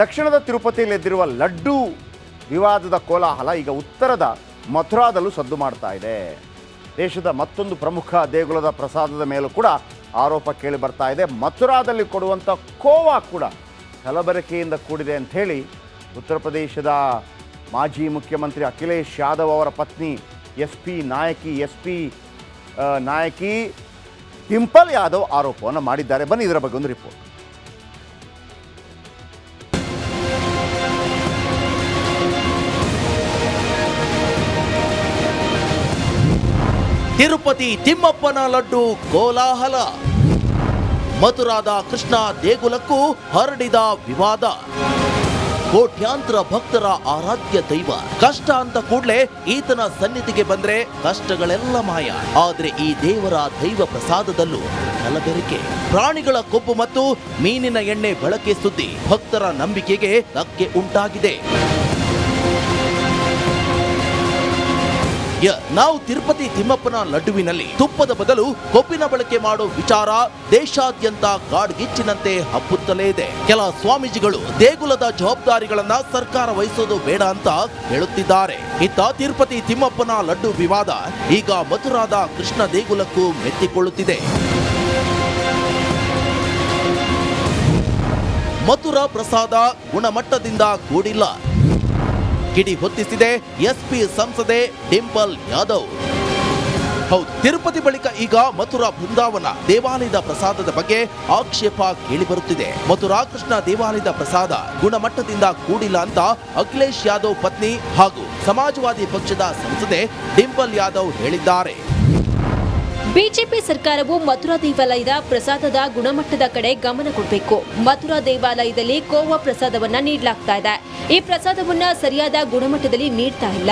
ದಕ್ಷಿಣದ ತಿರುಪತಿಯಲ್ಲಿ ಎದ್ದಿರುವ ಲಡ್ಡು ವಿವಾದದ ಕೋಲಾಹಲ ಈಗ ಉತ್ತರದ ಮಥುರಾದಲ್ಲೂ ಸದ್ದು ಮಾಡ್ತಾ ಇದೆ. ದೇಶದ ಮತ್ತೊಂದು ಪ್ರಮುಖ ದೇಗುಲದ ಪ್ರಸಾದದ ಮೇಲೂ ಕೂಡ ಆರೋಪ ಕೇಳಿ ಬರ್ತಾ ಇದೆ. ಮಥುರಾದಲ್ಲಿ ಕೊಡುವಂಥ ಕೋವಾ ಕೂಡ ಕಲಬೆರಕೆಯಿಂದ ಕೂಡಿದೆ ಅಂಥೇಳಿ ಉತ್ತರ ಪ್ರದೇಶದ ಮಾಜಿ ಮುಖ್ಯಮಂತ್ರಿ ಅಖಿಲೇಶ್ ಯಾದವ್ ಅವರ ಪತ್ನಿ ಎಸ್ ಪಿ ನಾಯಕಿ, ಎಸ್ ಪಿ ನಾಯಕಿ ಡಿಂಪಲ್ ಯಾದವ್ ಆರೋಪವನ್ನು ಮಾಡಿದ್ದಾರೆ. ಬನ್ನಿ ಇದರ ಬಗ್ಗೆ ಒಂದು ರಿಪೋರ್ಟ್ ತಿರುಪತಿ ತಿಮ್ಮಪ್ಪನ ಲಡ್ಡು ಕೋಲಾಹಲ. ಮಥುರಾದ ಕೃಷ್ಣ ದೇಗುಲಕ್ಕೂ ಹರಡಿದ ವಿವಾದ. ಕೋಟ್ಯಾಂತರ ಭಕ್ತರ ಆರಾಧ್ಯ ದೈವ. ಕಷ್ಟ ಅಂತ ಕೂಡಲೇ ಈತನ ಸನ್ನಿಧಿಗೆ ಬಂದ್ರೆ ಕಷ್ಟಗಳೆಲ್ಲ ಮಾಯ. ಆದ್ರೆ ಈ ದೇವರ ದೈವ ಪ್ರಸಾದದಲ್ಲೂ ಕಲಬೆರಕೆ ಪ್ರಾಣಿಗಳ ಕೊಬ್ಬು ಮತ್ತು ಮೀನಿನ ಎಣ್ಣೆ ಬಳಕೆ ಸುದ್ದಿ ಭಕ್ತರ ನಂಬಿಕೆಗೆ ಧಕ್ಕೆ ಉಂಟಾಗಿದೆ. ನಾವು ತಿರುಪತಿ ತಿಮ್ಮಪ್ಪನ ಲಡ್ಡುವಿನಲ್ಲಿ ತುಪ್ಪದ ಬದಲು ಕೊಬ್ಬಿನ ಬಳಕೆ ಮಾಡೋ ವಿಚಾರ ದೇಶಾದ್ಯಂತ ಕಾಡ್ಗಿಚ್ಚಿನಂತೆ ಹಬ್ಬುತ್ತಲೇ ಇದೆ. ಕೆಲ ಸ್ವಾಮೀಜಿಗಳು ದೇಗುಲದ ಜವಾಬ್ದಾರಿಗಳನ್ನ ಸರ್ಕಾರ ವಹಿಸೋದು ಬೇಡ ಅಂತ ಹೇಳುತ್ತಿದ್ದಾರೆ. ಇತ್ತ ತಿರುಪತಿ ತಿಮ್ಮಪ್ಪನ ಲಡ್ಡು ವಿವಾದ ಈಗ ಮಧುರಾದ ಕೃಷ್ಣ ದೇಗುಲಕ್ಕೂ ಮೆತ್ತಿಕೊಳ್ಳುತ್ತಿದೆ. ಮಥುರಾ ಪ್ರಸಾದ ಗುಣಮಟ್ಟದಿಂದ ಕೂಡಿಲ್ಲ. ಕಿಡಿ ಹೊತ್ತಿಸಿದೆ ಎಸ್ಪಿ ಸಂಸದೆ ಡಿಂಪಲ್ ಯಾದವ್. ಹೌದು, ತಿರುಪತಿ ಬಳಿಕ ಈಗ ಮಥುರಾ ಬೃಂದಾವನ ದೇವಾಲಯದ ಪ್ರಸಾದದ ಬಗ್ಗೆ ಆಕ್ಷೇಪ ಕೇಳಿಬರುತ್ತಿದೆ. ಮಥುರಾ ಕೃಷ್ಣ ದೇವಾಲಯದ ಪ್ರಸಾದ ಗುಣಮಟ್ಟದಿಂದ ಕೂಡಿಲ್ಲ ಅಂತ ಅಖಿಲೇಶ್ ಯಾದವ್ ಪತ್ನಿ ಹಾಗೂ ಸಮಾಜವಾದಿ ಪಕ್ಷದ ಸಂಸದೆ ಡಿಂಪಲ್ ಯಾದವ್ ಹೇಳಿದ್ದಾರೆ. ಬಿಜೆಪಿ ಸರ್ಕಾರವು ಮಥುರಾ ದೇವಾಲಯದ ಪ್ರಸಾದದ ಗುಣಮಟ್ಟದ ಕಡೆ ಗಮನ ಕೊಡಬೇಕು. ಮಥುರಾ ದೇವಾಲಯದಲ್ಲಿ ಕೋವಾ ಪ್ರಸಾದವನ್ನ ನೀಡಲಾಗ್ತಾ ಇದೆ. ಈ ಪ್ರಸಾದವನ್ನ ಸರಿಯಾದ ಗುಣಮಟ್ಟದಲ್ಲಿ ನೀಡ್ತಾ ಇಲ್ಲ.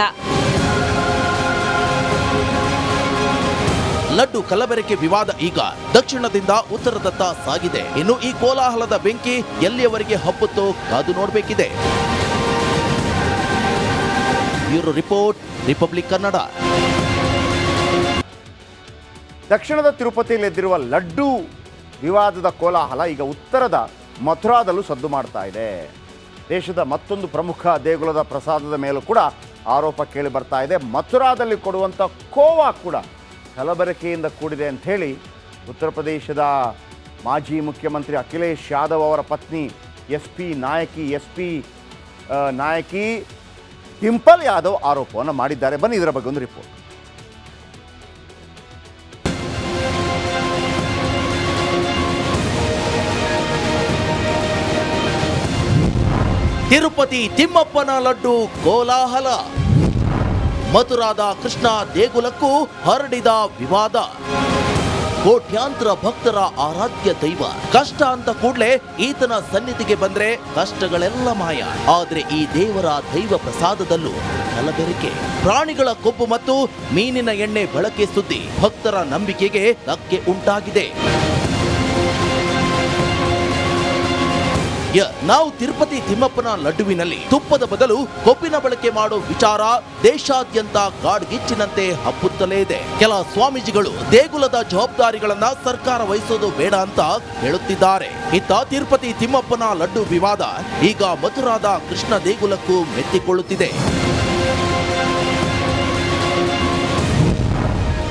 ಲಡ್ಡು ಕಲಬೆರಕೆ ವಿವಾದ ಈಗ. ದಕ್ಷಿಣದಿಂದ ಉತ್ತರದತ್ತ ಸಾಗಿದೆ. ಇನ್ನು ಈ ಕೋಲಾಹಲದ ಬೆಂಕಿ ಎಲ್ಲಿಯವರೆಗೆ ಹಬ್ಬುತ್ತೋ ಕಾದು ನೋಡಬೇಕಿದೆ. Bureau report, Republic Kannada. ದಕ್ಷಿಣದ ತಿರುಪತಿಯಲ್ಲಿ ಎದ್ದಿರುವ ಲಡ್ಡು ವಿವಾದದ ಕೋಲಾಹಲ ಈಗ ಉತ್ತರದ ಮಥುರಾದಲ್ಲೂ ಸದ್ದು ಮಾಡ್ತಾ ಇದೆ. ದೇಶದ ಮತ್ತೊಂದು ಪ್ರಮುಖ ದೇಗುಲದ ಪ್ರಸಾದದ ಮೇಲೂ ಕೂಡ ಆರೋಪ ಕೇಳಿ ಬರ್ತಾ ಇದೆ. ಮಥುರಾದಲ್ಲಿ ಕೊಡುವಂಥ ಕೋವಾ ಕೂಡ ಕಲಬೆರಕೆಯಿಂದ ಕೂಡಿದೆ ಅಂಥೇಳಿ ಉತ್ತರ ಪ್ರದೇಶದ ಮಾಜಿ ಮುಖ್ಯಮಂತ್ರಿ ಅಖಿಲೇಶ್ ಯಾದವ್ ಅವರ ಪತ್ನಿ ಎಸ್ ಪಿ ನಾಯಕಿ ಎಸ್ ಪಿ ನಾಯಕಿ ಟಿಂಪಲ್ ಯಾದವ್ ಆರೋಪವನ್ನು ಮಾಡಿದ್ದಾರೆ. ಬನ್ನಿ ಇದರ ಬಗ್ಗೆ ಒಂದು ರಿಪೋರ್ಟ್ ತಿರುಪತಿ ತಿಮ್ಮಪ್ಪನ ಲಡ್ಡು ಕೋಲಾಹಲ. ಮಥುರಾದ ಕೃಷ್ಣ ದೇಗುಲಕ್ಕೂ ಹರಡಿದ ವಿವಾದ. ಕೋಟ್ಯಾಂತರ ಭಕ್ತರ ಆರಾಧ್ಯ ದೈವ. ಕಷ್ಟ ಅಂತ ಕೂಡಲೇ ಈತನ ಸನ್ನಿಧಿಗೆ ಬಂದ್ರೆ ಕಷ್ಟಗಳೆಲ್ಲ ಮಾಯ. ಆದ್ರೆ ಈ ದೇವರ ದೈವ ಪ್ರಸಾದದಲ್ಲೂ ಕಲಬೆರಕೆ. ಪ್ರಾಣಿಗಳ ಕೊಬ್ಬು ಮತ್ತು ಮೀನಿನ ಎಣ್ಣೆ ಬಳಕೆ ಸುದ್ದಿ ಭಕ್ತರ ನಂಬಿಕೆಗೆ ಧಕ್ಕೆ ಉಂಟಾಗಿದೆ. ನಾವು ತಿರುಪತಿ ತಿಮ್ಮಪ್ಪನ ಲಡ್ಡುವಿನಲ್ಲಿ ತುಪ್ಪದ ಬದಲು ಕೊಬ್ಬಿನ ಬಳಕೆ ಮಾಡೋ ವಿಚಾರ ದೇಶಾದ್ಯಂತ ಕಾಡ್ಗಿಚ್ಚಿನಂತೆ ಹಬ್ಬುತ್ತಲೇ ಇದೆ. ಕೆಲ ಸ್ವಾಮೀಜಿಗಳು ದೇಗುಲದ ಜವಾಬ್ದಾರಿಗಳನ್ನ ಸರ್ಕಾರ ವಹಿಸೋದು ಬೇಡ ಅಂತ ಹೇಳುತ್ತಿದ್ದಾರೆ. ಇತ್ತ ತಿರುಪತಿ ತಿಮ್ಮಪ್ಪನ ಲಡ್ಡು ವಿವಾದ ಈಗ ಮಥುರಾದ ಕೃಷ್ಣ ದೇಗುಲಕ್ಕೂ ಮೆತ್ತಿಕೊಳ್ಳುತ್ತಿದೆ.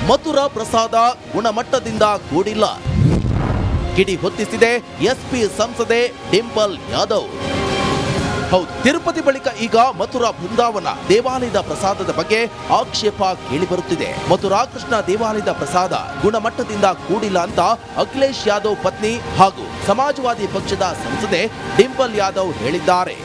ಮಥುರಾ ಪ್ರಸಾದ ಗುಣಮಟ್ಟದಿಂದ ಕೂಡಿಲ್ಲ. ಕಿಡಿ ಹೊತ್ತಿಸಿದೆ ಎಸ್ಪಿ ಸಂಸದೆ ಡಿಂಪಲ್ ಯಾದವ್. ಹೌದು, ತಿರುಪತಿ ಬಳಿಕ ಈಗ ಮಥುರಾ ಬೃಂದಾವನ ದೇವಾಲಯದ ಪ್ರಸಾದದ ಬಗ್ಗೆ ಆಕ್ಷೇಪ ಕೇಳಿಬರುತ್ತಿದೆ. ಮಥುರಾ ಕೃಷ್ಣ ದೇವಾಲಯದ ಪ್ರಸಾದ ಗುಣಮಟ್ಟದಿಂದ ಕೂಡಿಲ್ಲ ಅಂತ ಅಖಿಲೇಶ್ ಯಾದವ್ ಪತ್ನಿ ಹಾಗೂ ಸಮಾಜವಾದಿ ಪಕ್ಷದ ಸಂಸದೆ ಡಿಂಪಲ್ ಯಾದವ್ ಹೇಳಿದ್ದಾರೆ.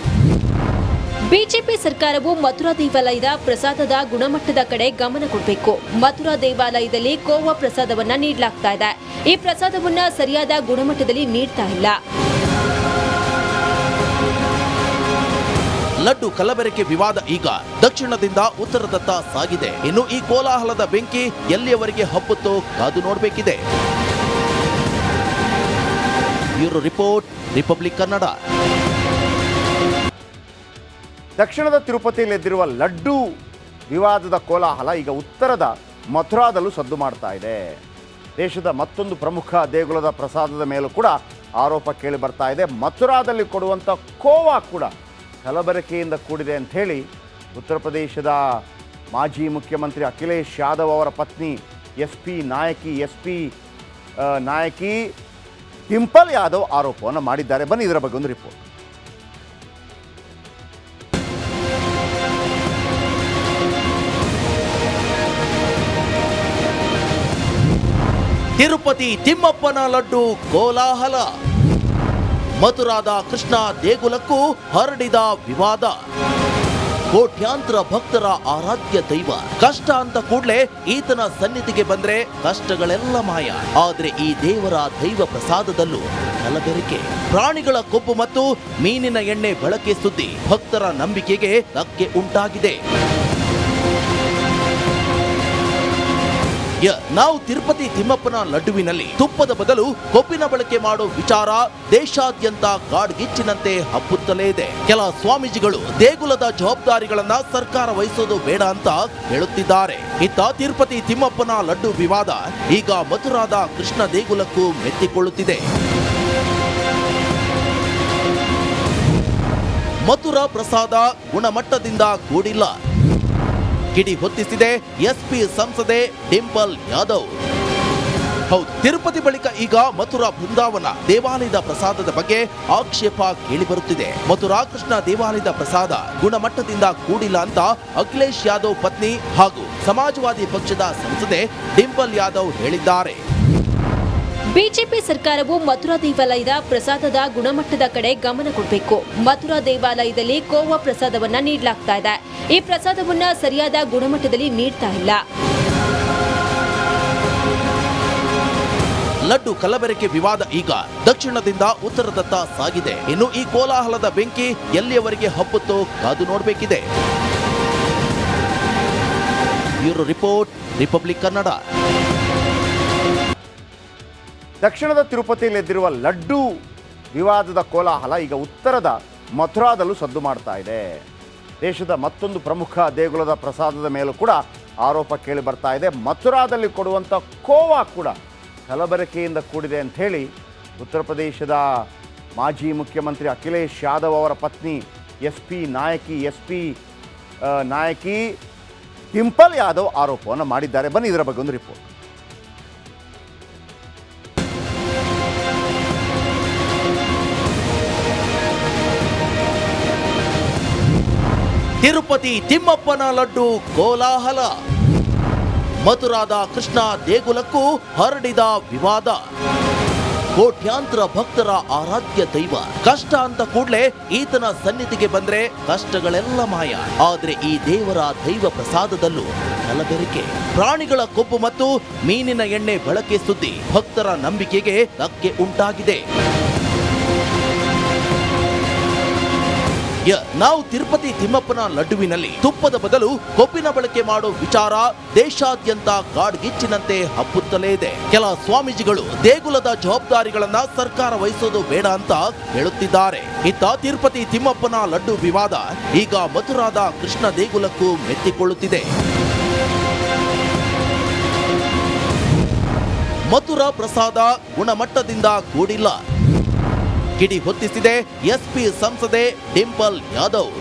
ಬಿಜೆಪಿ ಸರ್ಕಾರವು ಮಥುರಾ ದೇವಾಲಯದ ಪ್ರಸಾದದ ಗುಣಮಟ್ಟದ ಕಡೆ ಗಮನ ಕೊಡಬೇಕು. ಮಥುರಾ ದೇವಾಲಯದಲ್ಲಿ ಕೋವಾ ಪ್ರಸಾದವನ್ನ ನೀಡಲಾಗ್ತಾ ಇದೆ. ಈ ಪ್ರಸಾದವನ್ನ ಸರಿಯಾದ ಗುಣಮಟ್ಟದಲ್ಲಿ ನೀಡ್ತಾ ಇಲ್ಲ. ಲಡ್ಡು ಕಲಬೆರಕೆ ವಿವಾದ ಈಗ ದಕ್ಷಿಣದಿಂದ ಉತ್ತರದತ್ತ ಸಾಗಿದೆ. ಇನ್ನು ಈ ಕೋಲಾಹಲದ ಬೆಂಕಿ ಎಲ್ಲಿಯವರೆಗೆ ಹಬ್ಬುತ್ತೋ ಕಾದು ನೋಡಬೇಕಿದೆ. Bureau report, Republic Kannada. ದಕ್ಷಿಣದ ತಿರುಪತಿಯಲ್ಲಿ ಎದ್ದಿರುವ ಲಡ್ಡು ವಿವಾದದ ಕೋಲಾಹಲ ಈಗ ಉತ್ತರದ ಮಥುರಾದಲ್ಲೂ ಸದ್ದು ಮಾಡ್ತಾ ಇದೆ. ದೇಶದ ಮತ್ತೊಂದು ಪ್ರಮುಖ ದೇಗುಲದ ಪ್ರಸಾದದ ಮೇಲೂ ಕೂಡ ಆರೋಪ ಕೇಳಿ ಬರ್ತಾ ಇದೆ. ಮಥುರಾದಲ್ಲಿ ಕೊಡುವಂಥ ಕೋವಾ ಕೂಡ ಕಲಬೆರಕೆಯಿಂದ ಕೂಡಿದೆ ಅಂಥೇಳಿ ಉತ್ತರ ಪ್ರದೇಶದ ಮಾಜಿ ಮುಖ್ಯಮಂತ್ರಿ ಅಖಿಲೇಶ್ ಯಾದವ್ ಅವರ ಪತ್ನಿ ಎಸ್ ಪಿ ನಾಯಕಿ, ಎಸ್ ಪಿ ನಾಯಕಿ ಡಿಂಪಲ್ ಯಾದವ್ ಆರೋಪವನ್ನು ಮಾಡಿದ್ದಾರೆ. ಬನ್ನಿ ಇದರ ಬಗ್ಗೆ ಒಂದು ರಿಪೋರ್ಟ್. ತಿರುಪತಿ ತಿಮ್ಮಪ್ಪನ ಲಡ್ಡು ಕೋಲಾಹಲ. ಮಥುರಾದ ಕೃಷ್ಣ ದೇಗುಲಕ್ಕೂ ಹರಡಿದ ವಿವಾದ. ಕೋಟ್ಯಾಂತರ ಭಕ್ತರ ಆರಾಧ್ಯ ದೈವ. ಕಷ್ಟ ಅಂತ ಕೂಡಲೇ ಈತನ ಸನ್ನಿಧಿಗೆ ಬಂದ್ರೆ ಕಷ್ಟಗಳೆಲ್ಲ ಮಾಯ. ಆದ್ರೆ ಈ ದೇವರ ದೈವ ಪ್ರಸಾದದಲ್ಲೂ ಕಲಬೆರಕೆ ಪ್ರಾಣಿಗಳ ಕೊಬ್ಬು ಮತ್ತು ಮೀನಿನ ಎಣ್ಣೆ ಬಳಕೆ ಸುದ್ದಿ ಭಕ್ತರ ನಂಬಿಕೆಗೆ ಧಕ್ಕೆ ಉಂಟಾಗಿದೆ. ನಾವು ತಿರುಪತಿ ತಿಮ್ಮಪ್ಪನ ಲಡ್ಡುವಿನಲ್ಲಿ ತುಪ್ಪದ ಬದಲು ಕೊಬ್ಬಿನ ಬಳಕೆ ಮಾಡೋ ವಿಚಾರ ದೇಶಾದ್ಯಂತ ಕಾಡ್ಗಿಚ್ಚಿನಂತೆ ಹಬ್ಬುತ್ತಲೇ ಇದೆ. ಕೆಲ ಸ್ವಾಮೀಜಿಗಳು ದೇಗುಲದ ಜವಾಬ್ದಾರಿಗಳನ್ನ ಸರ್ಕಾರ ವಹಿಸೋದು ಬೇಡ ಅಂತ ಹೇಳುತ್ತಿದ್ದಾರೆ. ಇತ್ತ ತಿರುಪತಿ ತಿಮ್ಮಪ್ಪನ ಲಡ್ಡು ವಿವಾದ ಈಗ ಮಥುರಾದ ಕೃಷ್ಣ ದೇಗುಲಕ್ಕೂ ಮೆತ್ತಿಕೊಳ್ಳುತ್ತಿದೆ. ಮಥುರಾ ಪ್ರಸಾದ ಗುಣಮಟ್ಟದಿಂದ ಕೂಡಿಲ್ಲ. ಕಿಡಿ ಹೊತ್ತಿಸಿದೆ ಎಸ್ಪಿ ಸಂಸದೆ ಡಿಂಪಲ್ ಯಾದವ್. ಹೌದು, ತಿರುಪತಿ ಬಳಿಕ ಈಗ ಮಥುರಾ ಬೃಂದಾವನ ದೇವಾಲಯದ ಪ್ರಸಾದದ ಬಗ್ಗೆ ಆಕ್ಷೇಪ ಕೇಳಿಬರುತ್ತಿದೆ. ಮಥುರಾ ಕೃಷ್ಣ ದೇವಾಲಯದ ಪ್ರಸಾದ ಗುಣಮಟ್ಟದಿಂದ ಕೂಡಿಲ್ಲ ಅಂತ ಅಖಿಲೇಶ್ ಯಾದವ್ ಪತ್ನಿ ಹಾಗೂ ಸಮಾಜವಾದಿ ಪಕ್ಷದ ಸಂಸದೆ ಡಿಂಪಲ್ ಯಾದವ್ ಹೇಳಿದ್ದಾರೆ. ಬಿಜೆಪಿ ಸರ್ಕಾರವು ಮಥುರಾ ದೇವಾಲಯದ ಪ್ರಸಾದದ ಗುಣಮಟ್ಟದ ಕಡೆ ಗಮನ ಕೊಡಬೇಕು. ಮಥುರಾ ದೇವಾಲಯದಲ್ಲಿ ಕೋವಾ ಪ್ರಸಾದವನ್ನ ನೀಡಲಾಗ್ತಾ ಇದೆ. ಈ ಪ್ರಸಾದವನ್ನ ಸರಿಯಾದ ಗುಣಮಟ್ಟದಲ್ಲಿ ನೀಡ್ತಾ ಇಲ್ಲ. ಲಡ್ಡು ಕಲಬೆರಕೆ ವಿವಾದ ಈಗ. ದಕ್ಷಿಣದಿಂದ ಉತ್ತರದತ್ತ ಸಾಗಿದೆ. ಇನ್ನು ಈ ಕೋಲಾಹಲದ ಬೆಂಕಿ ಎಲ್ಲಿಯವರೆಗೆ ಹಬ್ಬುತ್ತೋ ಕಾದು ನೋಡಬೇಕಿದೆ. Bureau report, Republic Kannada. ದಕ್ಷಿಣದ ತಿರುಪತಿಯಲ್ಲಿದ್ದಿರುವ ಲಡ್ಡು ವಿವಾದದ ಕೋಲಾಹಲ ಈಗ ಉತ್ತರದ ಮಥುರಾದಲ್ಲೂ ಸದ್ದು ಮಾಡ್ತಾ ಇದೆ. ದೇಶದ ಮತ್ತೊಂದು ಪ್ರಮುಖ ದೇಗುಲದ ಪ್ರಸಾದದ ಮೇಲೂ ಕೂಡ ಆರೋಪ ಕೇಳಿ ಬರ್ತಾ ಇದೆ. ಮಥುರಾದಲ್ಲಿ ಕೊಡುವಂಥ ಕೋವಾ ಕೂಡ ಕಲಬೆರಕೆಯಿಂದ ಕೂಡಿದೆ ಅಂಥೇಳಿ ಉತ್ತರ ಪ್ರದೇಶದ ಮಾಜಿ ಮುಖ್ಯಮಂತ್ರಿ ಅಖಿಲೇಶ್ ಯಾದವ್ ಅವರ ಪತ್ನಿ ಎಸ್ ಪಿ ನಾಯಕಿ ಎಸ್ ಪಿ ನಾಯಕಿ ಟಿಂಪಲ್ ಯಾದವ್ ಆರೋಪವನ್ನು ಮಾಡಿದ್ದಾರೆ. ಬನ್ನಿ ಇದರ ಬಗ್ಗೆ ಒಂದು ರಿಪೋರ್ಟ್ ತಿರುಪತಿ ತಿಮ್ಮಪ್ಪನ ಲಡ್ಡು ಕೋಲಾಹಲ. ಮಥುರಾದ ಕೃಷ್ಣ ದೇಗುಲಕ್ಕೂ ಹರಡಿದ ವಿವಾದ. ಕೋಟ್ಯಾಂತರ ಭಕ್ತರ ಆರಾಧ್ಯ ದೈವ. ಕಷ್ಟ ಅಂತ ಕೂಡಲೇ ಈತನ ಸನ್ನಿಧಿಗೆ ಬಂದ್ರೆ ಕಷ್ಟಗಳೆಲ್ಲ ಮಾಯ. ಆದ್ರೆ ಈ ದೇವರ ದೈವ ಪ್ರಸಾದದಲ್ಲೂ ಕಲಬೆರಕೆ. ಪ್ರಾಣಿಗಳ ಕೊಬ್ಬು ಮತ್ತು ಮೀನಿನ ಎಣ್ಣೆ ಬಳಕೆ ಸುದ್ದಿ ಭಕ್ತರ ನಂಬಿಕೆಗೆ ಧಕ್ಕೆ ಉಂಟಾಗಿದೆ. ನಾವು ತಿರುಪತಿ ತಿಮ್ಮಪ್ಪನ ಲಡ್ಡುವಿನಲ್ಲಿ ತುಪ್ಪದ ಬದಲು ಕೊಬ್ಬಿನ ಬಳಕೆ ಮಾಡೋ ವಿಚಾರ ದೇಶಾದ್ಯಂತ ಕಾಡ್ಗಿಚ್ಚಿನಂತೆ ಹಬ್ಬುತ್ತಲೇ ಇದೆ. ಕೆಲ ಸ್ವಾಮೀಜಿಗಳು ದೇಗುಲದ ಜವಾಬ್ದಾರಿಗಳನ್ನ ಸರ್ಕಾರ ವಹಿಸೋದು ಬೇಡ ಅಂತ ಹೇಳುತ್ತಿದ್ದಾರೆ. ಇತ್ತ ತಿರುಪತಿ ತಿಮ್ಮಪ್ಪನ ಲಡ್ಡು ವಿವಾದ ಈಗ ಮಥುರಾದ ಕೃಷ್ಣ ದೇಗುಲಕ್ಕೂ ಮೆತ್ತಿಕೊಳ್ಳುತ್ತಿದೆ. ಮಥುರಾ ಪ್ರಸಾದ ಗುಣಮಟ್ಟದಿಂದ ಕೂಡಿಲ್ಲ. ಕಿಡಿ ಹೊತ್ತಿಸಿದೆ ಎಸ್ಪಿ ಸಂಸದೆ ಡಿಂಪಲ್ ಯಾದವ್.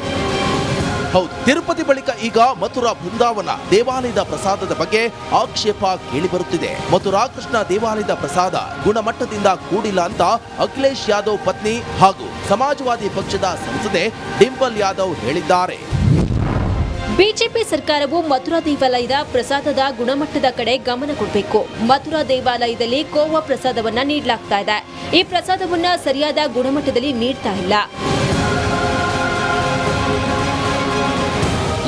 ಹೌದು, ತಿರುಪತಿ ಬಳಿಕ ಈಗ ಮಥುರಾ ಬೃಂದಾವನ ದೇವಾಲಯದ ಪ್ರಸಾದದ ಬಗ್ಗೆ ಆಕ್ಷೇಪ ಕೇಳಿಬರುತ್ತಿದೆ. ಮಥುರಾ ಕೃಷ್ಣ ದೇವಾಲಯದ ಪ್ರಸಾದ ಗುಣಮಟ್ಟದಿಂದ ಕೂಡಿಲ್ಲ ಅಂತ ಅಖಿಲೇಶ್ ಯಾದವ್ ಪತ್ನಿ ಹಾಗೂ ಸಮಾಜವಾದಿ ಪಕ್ಷದ ಸಂಸದೆ ಡಿಂಪಲ್ ಯಾದವ್ ಹೇಳಿದ್ದಾರೆ. ಬಿಜೆಪಿ ಸರ್ಕಾರವು ಮಥುರಾ ದೇವಾಲಯದ ಪ್ರಸಾದದ ಗುಣಮಟ್ಟದ ಕಡೆ ಗಮನ ಕೊಡಬೇಕು. ಮಥುರಾ ದೇವಾಲಯದಲ್ಲಿ ಕೋವಾ ಪ್ರಸಾದವನ್ನ ನೀಡಲಾಗ್ತಾ ಇದೆ. ಈ ಪ್ರಸಾದವನ್ನ ಸರಿಯಾದ ಗುಣಮಟ್ಟದಲ್ಲಿ ನೀಡ್ತಾ ಇಲ್ಲ.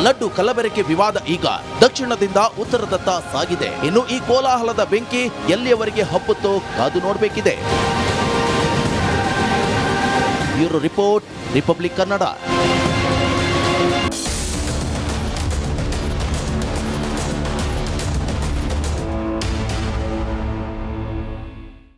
ಲಡ್ಡು ಕಲಬೆರಕೆ ವಿವಾದ ಈಗ ದಕ್ಷಿಣದಿಂದ ಉತ್ತರದತ್ತ ಸಾಗಿದೆ. ಇನ್ನು ಈ ಕೋಲಾಹಲದ ಬೆಂಕಿ ಎಲ್ಲಿಯವರೆಗೆ ಹಬ್ಬುತ್ತೋ ಕಾದು ನೋಡಬೇಕಿದೆ. Bureau report, Republic Kannada.